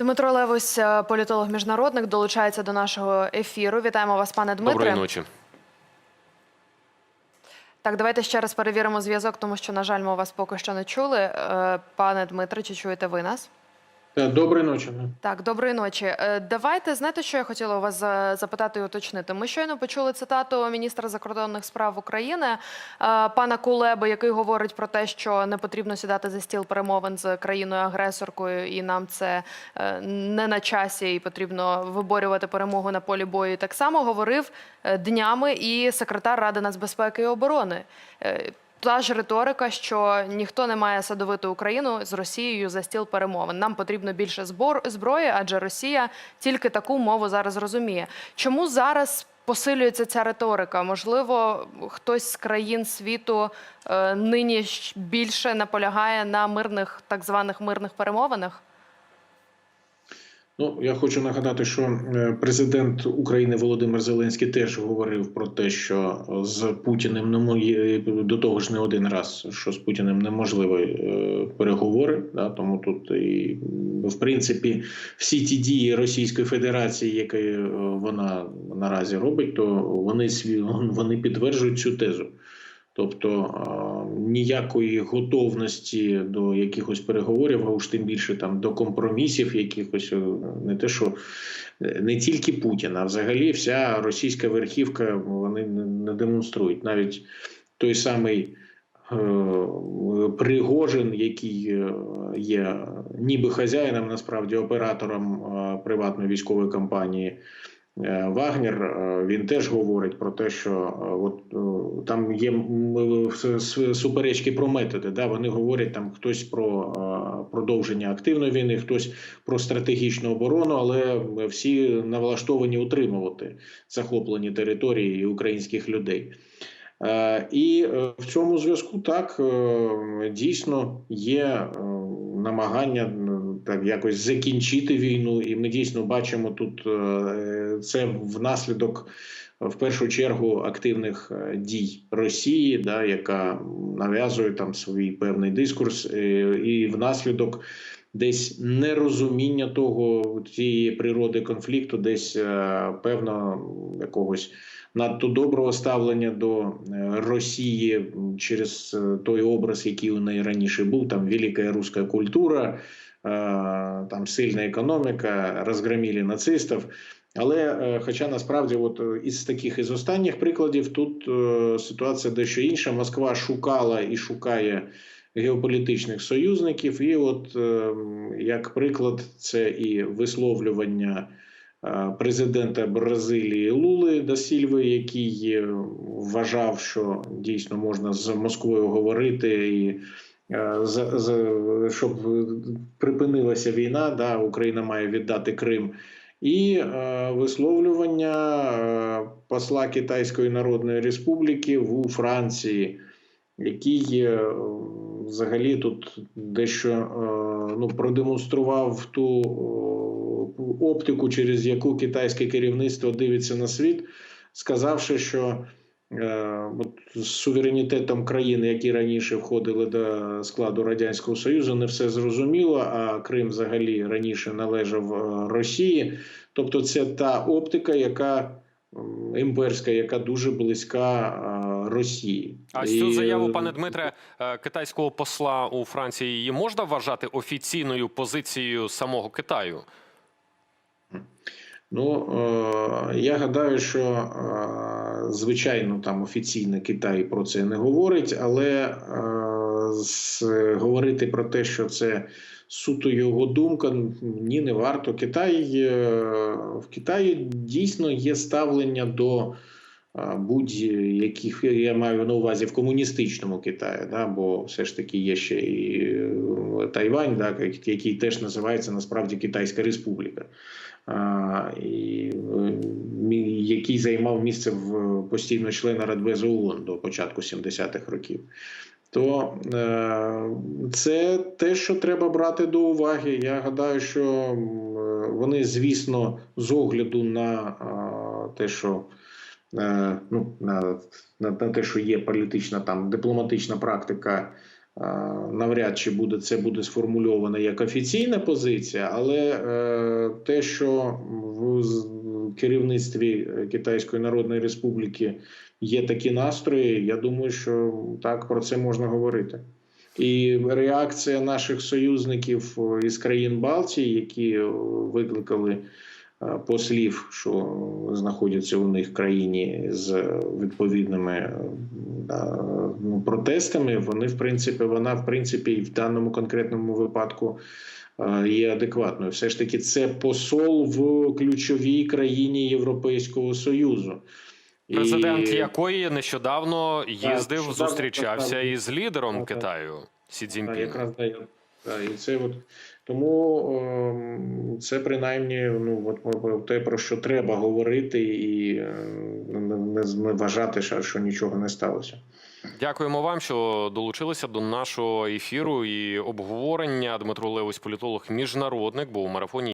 Дмитро Левось, е, політолог міжнародник, долучається до нашого ефіру. Вітаємо вас, пане Дмитре. Доброї ночі. Так, давайте ще раз перевіримо зв'язок, тому що, на жаль, ми вас поки що не чули. Е, Пане Дмитре, чи чуєте ви нас? Е, Доброї ночі. Так, доброї ночі. Е, Давайте знаєте, що я хотіла у вас запитати і уточнити. Ми щойно почули цитату міністра закордонних справ України е, пана Кулеби, який говорить про те, що не потрібно сідати за стіл перемовин з країною агресоркою, і нам це не на часі, і потрібно виборювати перемогу на полі бою. Так само говорив днями і секретар Ради нацбезпеки і оборони. Та ж риторика, що ніхто не має садовити Україну з Росією за стіл перемовин. Нам потрібно більше збор зброї, адже Росія тільки таку мову зараз розуміє. Чому зараз посилюється ця риторика? Можливо, хтось з країн світу е, нині більше наполягає на мирних так званих мирних перемовинах? Ну я хочу нагадати, що е, президент України Володимир Зеленський теж говорив про те, що з Путіним не до того ж не один раз, що з Путіним неможливі е, переговори. Да, тому тут і в принципі всі ті дії Російської Федерації, які е, вона наразі робить, то вони вони підтверджують цю тезу. Тобто е, ніякої готовності до якихось переговорів, а уж тим більше там до компромісів, якихось е, не те, що е, не тільки Путін, а взагалі вся російська верхівка вони не демонструють. Навіть той самий е, Пригожин, який є ніби хазяїном, насправді оператором е, приватної військової компанії. Е, Вагнер е, він теж говорить про те, що е, от там є суперечки про методи. Да? Вони говорять там хтось про продовження активної війни, хтось про стратегічну оборону, але всі налаштовані утримувати захоплені території українських людей. Е, І е, в цьому зв'язку так е, дійсно є намагання так якось закінчити війну, і ми дійсно бачимо тут це внаслідок в першу чергу активних е, дій Росії, да, яка нав'язує там свій певний дискурс, е, і внаслідок. Десь нерозуміння того тієї природи конфлікту, десь е, певно якогось надто доброго ставлення до Росії через той образ, який у неї раніше був, там велика руська культура, там сильна економіка, розгромили нацистів. Але е, хоча насправді, от е, із таких із останніх прикладів, тут е, ситуація дещо інша. Москва шукала і шукає геополітичних союзників, і от як приклад, це і висловлювання президента Бразилії Лули да Сільви, який вважав, що дійсно можна з Москвою говорити і. за- за- щоб припинилася війна, да, Україна має віддати Крим, і е, висловлювання е, посла Китайської Народної Республіки у Франції, який е, взагалі тут дещо е, ну, продемонстрував ту е, оптику, через яку китайське керівництво дивиться на світ, сказавши, що от з суверенітетом країн, які раніше входили до складу Радянського Союзу, не все зрозуміло, а Крим взагалі раніше належав е, Росії. Тобто, це та оптика, яка імперська, яка дуже близька е, Росії. А І, цю заяву, е, пане Дмитре, е, китайського посла у Франції її можна вважати офіційною позицією самого Китаю? Ну е, я гадаю, що е, звичайно там офіційно Китай про це не говорить, але е, говорити про те, що це суто його думка, ні, не варто. Китай в Китаї дійсно є ставлення до. Будь-яких я маю на увазі в комуністичному Китаї, да, бо все ж таки є ще і Тайвань, да, який теж називається насправді Китайська Республіка і, е, який займав місце в постійно члена Радбезу ООН до початку 70-х років. То е, це те, що треба брати до уваги. Я гадаю, що е, вони, звісно, з огляду на те, що ну, на, на, те, що є політична там дипломатична практика навряд чи буде це буде сформульовано як офіційна позиція, але е, те, що в керівництві Китайської Народної Республіки є такі настрої, я думаю, що так про це можна говорити. І реакція наших союзників е, із країн Балтії, які е, викликали послів, що знаходяться у них в країні з відповідними е, ну, протестами, вони в принципі, вона в принципі і в даному конкретному випадку е, є адекватною. Все ж таки, це посол в ключовій країні Європейського Союзу. І- Президент якої нещодавно їздив, нещодавно зустрічався поставив. із лідером Так, так. Китаю Сі Так, Цзіньпіном. якраз да, і це от тому ем, це принаймні ну от те, про що треба говорити, і е, не, вважати, що нічого не сталося. Дякуємо вам, що долучилися до нашого ефіру і обговорення. Дмитро Левось, політолог, міжнародник, був у марафоні.